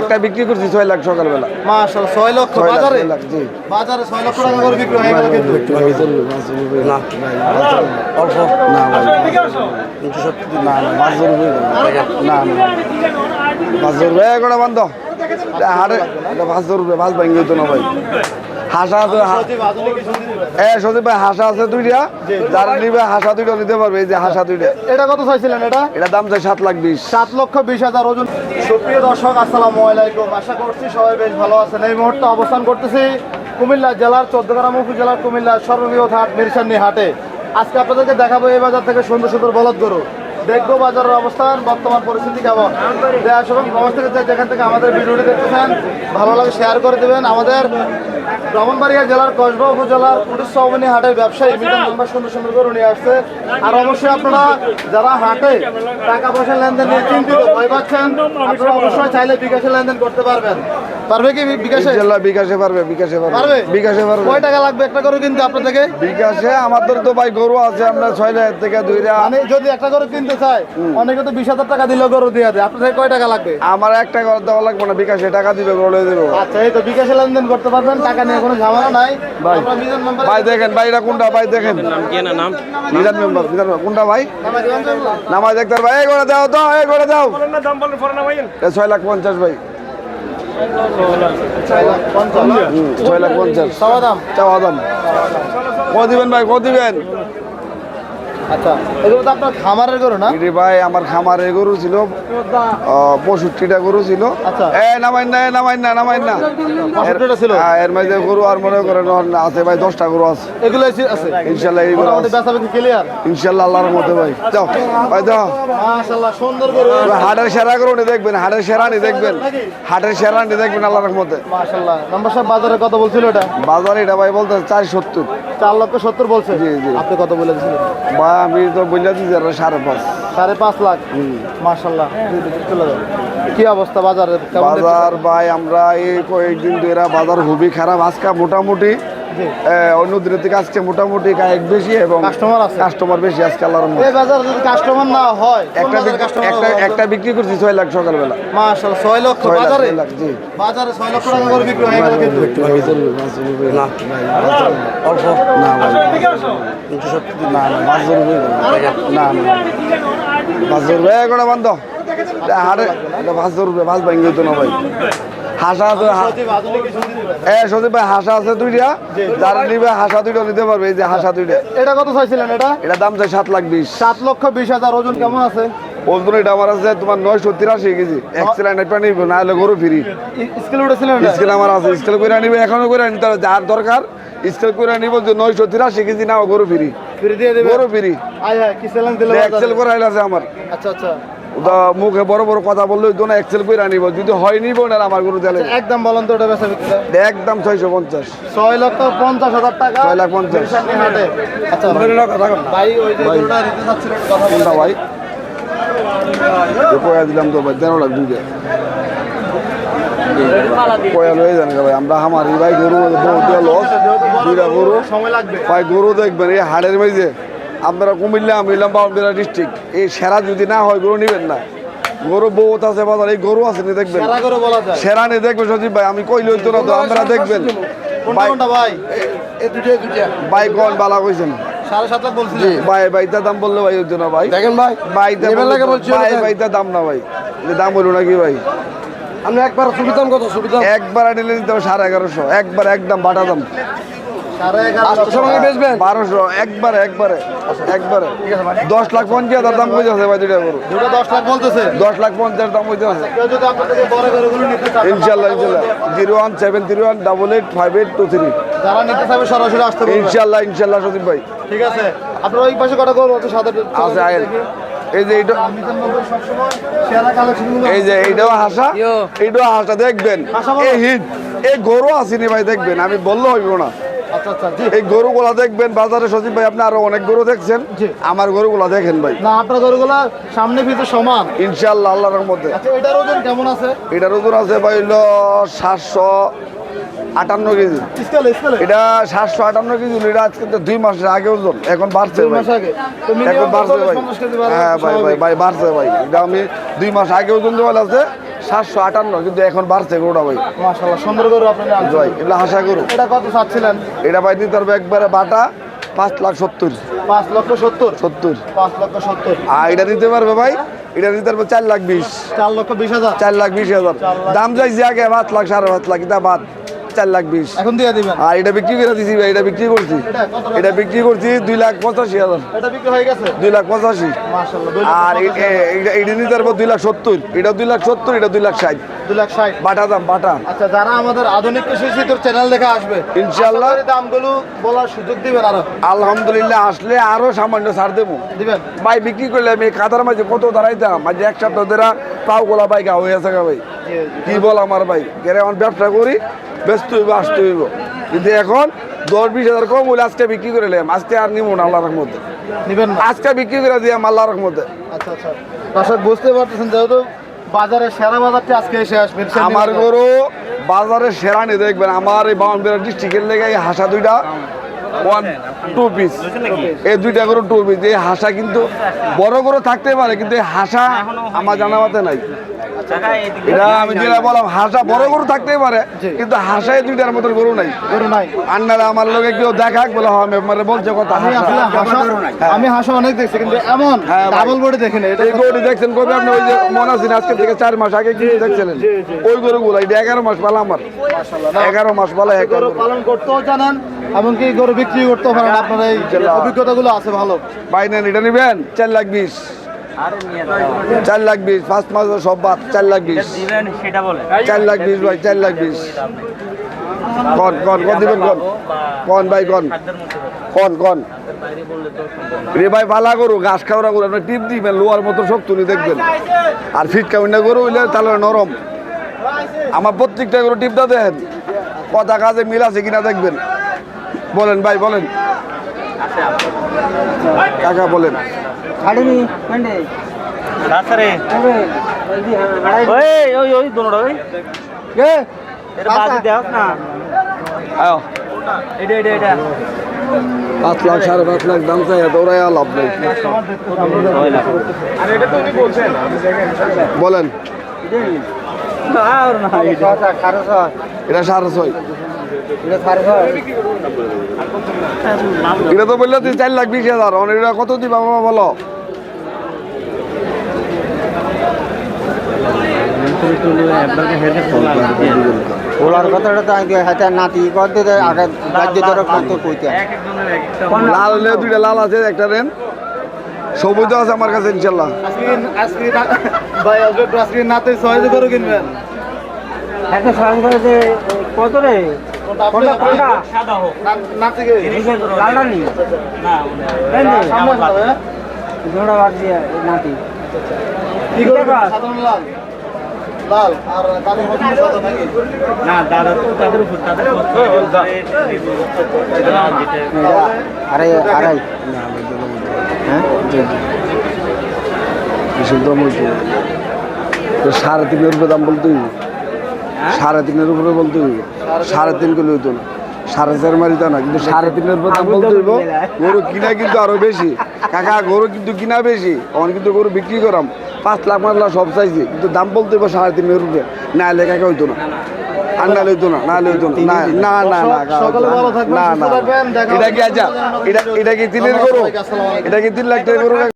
একটা বিক্রি করছি ছয় লাখ সকালবেলা। মাশাআল্লাহ 6 লক্ষ ছয় বাজারে? জি। বাজারে 6 লক্ষ টাকা করে বিক্রি হয়ে গেল কিন্তু না অল্প। না না না পাঁচ রুপয়ে না না পাঁচ রুপয়ে করে বান্ধ। হতো না ভাই। হাসা আছে সজীব ভাই হাসা আছে দুইটা। যারা নিবে হাসা দুইটা নিতে পারবে এই যে হাসা দুইটা। এটা কত চাইছিলেন এটা? এটা দাম চাই সাত লাখ বিশ। সাত লক্ষ বিশ হাজার ওজন। সুপ্রিয় দর্শক, আসসালামু আলাইকুম। আশা করছি সবাই বেশ ভালো আছেন। এই মুহূর্তে অবস্থান করতেছি কুমিল্লা জেলার চোদ্দগ্রাম উপজেলার কুমিল্লা সর্ববৃহৎ হাট মিরসান্নি হাটে। আজকে আপনাদেরকে দেখাবো এই বাজার থেকে সুন্দর সুন্দর বলদ গরু। দেখব বাজারের অবস্থান, বর্তমান পরিস্থিতি কেমন? দেশ থেকে যেখান থেকে আমাদের ভিডিওটি দেখতেছেন, ভালো লাগে শেয়ার করে দেবেন। আমাদের ব্রাহ্মণবাড়িয়া জেলার কসবা উপজেলার পুলিশ সহমনি হাটের ব্যবসায়ী মিজান নাম্বার সুন্দর সুন্দর করে নিয়ে আসছে। আর অবশ্যই আপনারা যারা হাটে টাকা পয়সা লেনদেন নিয়ে চিন্তিত, ভয় পাচ্ছেন, আপনারা অবশ্যই চাইলে বিকাশে লেনদেন করতে পারবেন। পারবে কি বিকাশে? ইনশাল্লাহ বিকাশে পারবে বিকাশে পারবে। পারবে? বিকাশে পারবে। কয় টাকা লাগবে একটা করে কিন্তু আপনার থেকে? বিকাশে আমাদের তো ভাই গরু আছে আমরা ছয় লাখ থেকে দুইটা মানে যদি একটা করে কিনতে চায় অনেকে তো বিশ হাজার টাকা দিলেও গরু দিয়ে দেয়। আপনার থেকে কয় টাকা লাগবে? আমার এক টাকা দেওয়া লাগবে না বিকাশে টাকা দিবে গরু দেবো। আচ্ছা এই তো বিকাশে লেনদেন করতে পারবেন টাকা নিয়ে কোনো ঝামেলা নাই। ভাই। মিজান ভাই দেখেন ভাই এটা কোনটা ভাই দেখেন। নিজান মেম্বার নিজান member, কোনটা ভাই? নামাজ দেখতে ভাই এই করে দাও তো এই করে দাও। এ ছয় লাখ পঞ্চাশ ভাই। হুম, ছয় লাখ পঞ্চাশ। চাওয়া দাম। চাওয়া দাম। দিবেন ভাই? দিবেন? আচ্ছা এগুলো তো আপনার খামারের গরু না? এটি ভাই আমার খামারে গরু ছিল পঁয়ষট্টিটা গরু ছিল। এ নামাইন না এ না নামাইন না। ছিল? এর মধ্যে গরু আর মনে করেন আছে ভাই দশটা গরু আছে। এগুলো আছে- ইনশাল্লাহ ক্লিয়ার আল্লাহর মধ্যে ভাই। যাও ভাই যাও। মাশাআল্লাহ সুন্দর গরু। হাটের সেরা গরু নি দেখবেন হাটের সেরা নি দেখবেন। হাটের সেরা নি দেখবেন আল্লাহর মধ্যে মাশাআল্লাহ। নাম্বার সাহেব বাজারে কত বলছিল এটা? বাজারে এটা ভাই বলতে চার সত্তর। চার লক্ষ সত্তর বলছে। জি, জি। আপনি কত বলে দিয়েছিলেন বা আমি তো বলে দিচ্ছি সাড়ে পাঁচ। সাড়ে পাঁচ লাখ? মার্শাল্লাহ চলে যাবে। কি অবস্থা বাজারে বাজার ভাই আমরা এই কয়েকদিন ধরে বাজার খুবই খারাপ। আজকে মোটামুটি অন্য দিনের থেকে আজকে মোটামুটি গায়ক বেশি এবং কাস্টমার আছে। কাস্টমার বেশি আজকে আল্লাহর মধ্যে এই বাজার যদি কাস্টমার না হয় একটা একটা একটা বিক্রি করছি ছয় লাখ সকালবেলা। মাশাআল্লাহ ছয় লক্ষ বাজারে? জি। বাজারে ছয় লক্ষ টাকা করে বিক্রি হয়ে গেল কিন্তু। না অল্প। না ভাই না না পাঁচ রুপয়ে না না পাঁচ রুপয়ে করে বান্ধ। হারে পাঁচ রুপয়ে পাঁচ ভাঙ্গি হতো না ভাই। হাসা আছে হা- সজীব ভাই হাসা আছে দুইটা। যারা নিবে হাসা দুইটা নিতে পারবে এই যে হাসা দুইটা। এটা কত চাইছিলেন এটা? এটা দাম চাই সাত লাখ বিশ। সাত লক্ষ বিশ হাজার ওজন কেমন আছে? ওজন এটা আমার আছে তোমার নয়শো তিরাশি কেজি। এক্সেলাইন একটা নিবে না হলে গরু ফ্রি। স্কেল এটা স্কেল আমার আছে স্কেল করে নিবে এখনও করে নিতে হবে যার দরকার স্কেল করে নিব যে নয়শো তিরাশি কেজি নাও গরু ফ্রি। ফিরে দিয়ে দেবে? গরু ফ্রি। আয় হ্যাঁ কি সেলেন দিলে এক্সেল করে আছে আমার। আচ্ছা আচ্ছা। মুখে বড় বড় কথা বললে তো না এক্সেল করে নিব। যদি হয় নিব না আমার গরু দিলে একদম বলেন তো ওটা বেচা বিক্রি একদম ছয়শো পঞ্চাশ। ছয় লক্ষ পঞ্চাশ হাজার টাকা। ছয় লাখ পঞ্চাশ। আচ্ছা ভাই। ওই যে কথা ভাই? কয়া দিলাম তো ভাই তেরো লাখ দুইটা কয়া লয়ে যান ভাই আমরা আমার ভাই গরু লস। দুইটা গরু। সময় লাগবে। ভাই গরু দেখবেন এই হাড়ের মাঝে আপনারা কুমিল্লা মিলাম বাউন্ডারা ডিস্ট্রিক্ট এই সেরা যদি না হয় গরু নিবেন না। গরু বহুত আছে বাজার এই গরু আছে নি দেখবেন। সেরা নি দেখবেন সজীব ভাই আমি কইলে হইতো না তো আপনারা দেখবেন। ভাই কোন বালা কইছেন? ভাই ভাইটা দাম বললে ভাই হইতো না ভাই। দেখেন ভাই ভাইটা নেবেন ভাই ভাইটা দাম না ভাই। দাম নাকি ভাই? আপনি একবার সুবিধাম কত সুবিধাম একবার নিলে দিতে হবে সাড়ে এগারোশো। একবার একদম বাটা দাম। আটশো টাকা বেচবেন? বারোশো একবারে একবারে একবারে। দশ লাখ পঞ্চাশ হাজার দাম কইতে আছে ভাই দুইটা গরু। দুটো দশ লাখ বলতেছে? দশ লাখ পঞ্চাশ দাম কইতে আছে আপনার থেকে বড় গরুগুলো নিতে চান ইনশাল্লাহ ইনশাল্লাহ। Zero one seven three one double eight five eight two three. যারা নিতে চাইবে সরাসরি আসতে পারবে। ইনশাল্লাহ ইনশাল্লাহ সতীপ ভাই। ঠিক আছে। আপনার ওই পাশে কটা গরু আছে? সাদা আছে আয়ের এই যে এইটা মিজান নগর সবসময় সেরা কালেকশনগুলো এই যে এইটাও হাসা? এইটাও হাসা দেখবেন। হিট। এই গরু আসেনি ভাই দেখবেন। আমি বললে হইব না। আচ্ছা আচ্ছা জি। এই গরুগুলা দেখবেন বাজারে সচিব ভাই আপনি আরও অনেক গরু দেখছেন। আমার গরুগুলা দেখেন ভাই। না আপনার গরুগুলা সামনে ভিতরে সমান। ইনশাল্লাহ আল্লাহর মধ্যে আচ্ছা এটার ওজন কেমন আছে? এটার ওজন আছে ভাই হইল সাতশো আটান্ন কেজি। Scale scale? এটা সাতশো আটান্ন কেজি এটা আজকে দুই মাসের আগে ওজন এখন বাড়ছে মাস এখন বাড়ছে ভাই। হ্যাঁ ভাই ভাই ভাই বাড়ছে ভাই। এটা আমি দুই মাস আগে ওজন দেওয়া আছে সাতশো আটান্ন কিন্তু এখন বাড়ছে গরুটা ভাই। মাসাল্লাহ সুন্দর গরু আপনি ভাই এগুলো হাসা গরু। এটা কত চাচ্ছিলেন? এটা ভাই দিতে পারবে একবারে বাটা পাঁচ লাখ সত্তর। পাঁচ লক্ষ সত্তর? সত্তর। পাঁচ লক্ষ সত্তর। আর এটা দিতে পারবে ভাই এটা দিতে পারবে চার লাখ বিশ। চার লক্ষ বিশ হাজার? চার লাখ বিশ হাজার। দাম চাইছি আগে পাঁচ লাখ সাড়ে পাঁচ লাখ এটা বাদ। চার লাখ বিশ। এখন দিয়ে দিবেন। আর এটা বিক্রি করে দিছি ভাই এটা বিক্রি করছি। এটা বিক্রি করছি দুই লাখ পঁচাশি হাজার। এটা বিক্রি গেছে? দুই লাখ পঁচাশি। আর এটা এটা নিতে পারব দুই লাখ সত্তর। এটা দুই লাখ সত্তর এটা দুই লাখ ষাট। দুই লাখ ষাট। বাটা দাম বাটা। আচ্ছা যারা আমাদের আধুনিক কৃষি চ্যানেল দেখে আসবে ইনশাআল্লাহ। দামগুলো বলার সুযোগ দিবেন আরও। আলহামদুলিল্লাহ আসলে আরও সামান্য ছাড় দেবো। দিবেন? ভাই বিক্রি করলে আমি কাতার মাঝে কত দাঁড়াইতাম? মাঝে এক সপ্তাহ ধরে পাও গোলা ভাই গা হয়ে আছে ভাই। কি বল আমার ভাই? আমার ব্যবসা করি ব্যস্ত হইব আসতে হইব। কিন্তু এখন দশ বিশ হাজার কম হলে আজকে বিক্রি করে নিলাম আজকে আর নিব না আল্লাহর মধ্যে নিবেন আজকে বিক্রি করে দিলাম আল্লাহর মধ্যে আচ্ছা আচ্ছা। দর্শক বুঝতে পারতেছেন যেহেতু বাজারে সেরা বাজারটি আজকে এসে আসবে আমার গরু বাজারে সেরা নিয়ে দেখবেন আমার এই বাউনবেড়া ডিস্ট্রিক্টের লেগে এই হাসা দুইটা ওয়ান টু পিস এই দুইটা গরু টু পিস এই হাসা কিন্তু বড় গরু থাকতে পারে কিন্তু এই হাসা আমার জানা মতে নাই। এটা আমি যেটা বললাম হাসা বড় গরু থাকতেই পারে কিন্তু হাসায় দুইটার মতন গরু নাই। গরু নাই। আন্নারা আমার লোকে কেউ দেখাক বলে হ্যাঁ মেম্বারে বলছে কথা আমি হাসা আসলে আমি হাঁসা অনেক দেখছি কিন্তু এমন হ্যাঁ ডাবল বডি দেখিনি এটা এই গরুটি দেখছেন কবে? আপনি ওই যে মনে আছেন আজকে থেকে চার মাস আগে কি দেখছিলেন? ওই গরুগুলো এটা এগারো মাস পালা আমার। এগারো মাস পালা এক গরু পালন করতেও জানেন এমনকি গরু বিক্রি করতেও পারেন আপনার এই অভিজ্ঞতাগুলো আছে ভালো। ভাই নেন এটা নিবেন চার লাখ বিশ। চার লাখ বিশ, পাঁচ মাস সব বাদ, চার লাখ বিশ। চার লাখ বিশ ভাই, চার লাখ বিশ। কন কন কন দিবেন, কন। কন ভাই, কন। কন কন। রে ভাই, পালা করু ঘাস খাওয়া করু আপনার টিপ দিবেন লোয়ার মতো শক্ত উনি দেখবেন। আর ফিট কাউন্না গরু হইলে তাহলে নরম। আমার প্রত্যেকটা গরু টিপটা দেন কথা কাজে মিল আছে কিনা দেখবেন। বলেন ভাই, বলেন। কাকা, বলেন। ছাড়িনি মেন্ডে রাস্তারে ওই ওই ওই দোনোটা ওই কে এটা বাজি দেখ না আয় এটা এটা এটা পাঁচ লাখ সাড়ে পাঁচ লাখ দাম চাই লাভ নেই বলেন এটা সাড়ে ছয় এটা তো বললে তুই চার লাখ বিশ হাজার। অনেক এটা কত দিবা বাবা বলো? ওলার কথাটা তো আগে হাতে নাতি করতে আগে রাজ্য ধরে কত কইতে লাল দুইটা লাল আছে একটা রেন। সবুজ আছে আমার কাছে ইনশাল্লাহ। আজকে আজকে না- ভাই আজকে নাতে ছয় গরু কিনবেন। একটা সাড়ে কত রে? কোনটা কোনটা সাদা হোক। না- গে লালটা নি না সামনে হ্যাঁ? জোড়া বাদ দিয়ে নাতি কি টাকা? সাধারণ লাল। লাল। আর কালো সাদা নাকি? না দাদা তো তাদের উপর তাদের হ্যাঁ কিসের দাম হইতো সাড়ে তিনের উপরে দাম বলতে হইব সাড়ে তিনের উপরে বলতে হইব। সাড়ে তিন কিলো হইতো না। সাড়ে চার মারিতে না কিন্তু সাড়ে তিনের উপরে দাম বলতে হইব গরু কিনা কিন্তু আরও বেশি। কাকা গরু কিন্তু কিনা বেশি। আমার কিন্তু গরু বিক্রি করাম। পাঁচ লাখ পাঁচ লাখ সব চাইছি কিন্তু দাম বলতে হইব সাড়ে তিনের উপরে। না হলে কাকা হইতো না। আর না এটা কি আচ্ছা? এটা এটা কি তিনের গরু। এটা কি তিন লাখ টাকা গরু